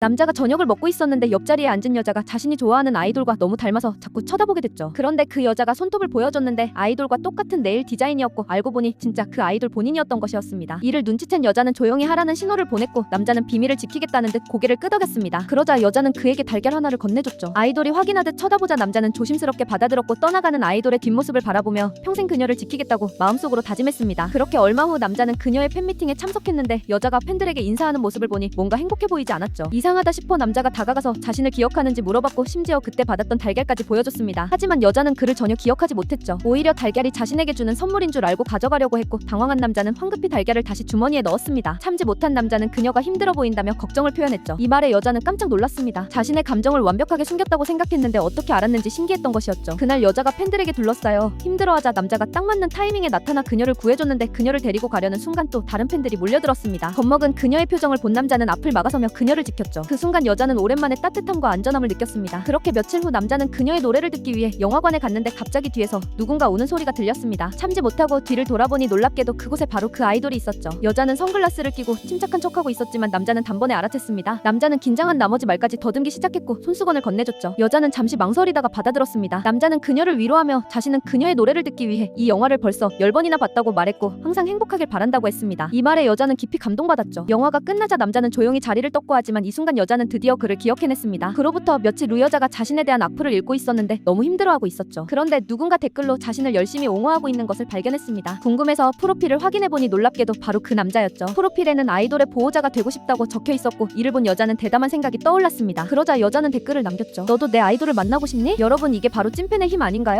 남자가 저녁을 먹고 있었는데 옆자리에 앉은 여자가 자신이 좋아하는 아이돌과 너무 닮아서 자꾸 쳐다보게 됐죠. 그런데 그 여자가 손톱을 보여줬는데 아이돌과 똑같은 네일 디자인이었고 알고 보니 진짜 그 아이돌 본인이었던 것이었습니다. 이를 눈치챈 여자는 조용히 하라는 신호를 보냈고 남자는 비밀을 지키겠다는 듯 고개를 끄덕였습니다. 그러자 여자는 그에게 달걀 하나를 건네줬죠. 아이돌이 확인하듯 쳐다보자 남자는 조심스럽게 받아들었고 떠나가는 아이돌의 뒷모습을 바라보며 평생 그녀를 지키겠다고 마음속으로 다짐했습니다. 그렇게 얼마 후 남자는 그녀의 팬미팅에 참석했는데 여자가 팬들에게 인사하는 모습을 보니 뭔가 행복해 보이지 않았죠. 이 상하다 싶어 남자가 다가가서 자신을 기억하는지 물어봤고 심지어 그때 받았던 달걀까지 보여줬습니다. 하지만 여자는 그를 전혀 기억하지 못했죠. 오히려 달걀이 자신에게 주는 선물인 줄 알고 가져가려고 했고 당황한 남자는 황급히 달걀을 다시 주머니에 넣었습니다. 참지 못한 남자는 그녀가 힘들어 보인다며 걱정을 표현했죠. 이 말에 여자는 깜짝 놀랐습니다. 자신의 감정을 완벽하게 숨겼다고 생각했는데 어떻게 알았는지 신기했던 것이었죠. 그날 여자가 팬들에게 둘러싸여 힘들어하자 남자가 딱 맞는 타이밍에 나타나 그녀를 구해줬는데 그녀를 데리고 가려는 순간 또 다른 팬들이 몰려들었습니다. 겁먹은 그녀의 표정을 본 남자는 앞을 막아서며 그녀를 지켰죠. 그 순간 여자는 오랜만에 따뜻함과 안전함을 느꼈습니다. 그렇게 며칠 후 남자는 그녀의 노래를 듣기 위해 영화관에 갔는데 갑자기 뒤에서 누군가 우는 소리가 들렸습니다. 참지 못하고 뒤를 돌아보니 놀랍게도 그곳에 바로 그 아이돌이 있었죠. 여자는 선글라스를 끼고 침착한 척하고 있었지만 남자는 단번에 알아챘습니다. 남자는 긴장한 나머지 말까지 더듬기 시작했고 손수건을 건네줬죠. 여자는 잠시 망설이다가 받아들었습니다. 남자는 그녀를 위로하며 자신은 그녀의 노래를 듣기 위해 이 영화를 벌써 10번이나 봤다고 말했고 항상 행복하길 바란다고 했습니다. 이 말에 여자는 깊이 감동받았죠. 영화가 끝나자 남자는 조용히 자리를 떴고 하지만 이 순간 여자는 드디어 그를 기억해냈습니다. 그로부터 며칠 후 여자가 자신에 대한 악플을 읽고 있었는데 너무 힘들어하고 있었죠. 그런데 누군가 댓글로 자신을 열심히 옹호하고 있는 것을 발견했습니다. 궁금해서 프로필을 확인해보니 놀랍게도 바로 그 남자였죠. 프로필에는 아이돌의 보호자가 되고 싶다고 적혀 있었고 이를 본 여자는 대담한 생각이 떠올랐습니다. 그러자 여자는 댓글을 남겼죠. 너도 내 아이돌을 만나고 싶니? 여러분 이게 바로 찐팬의 힘 아닌가요?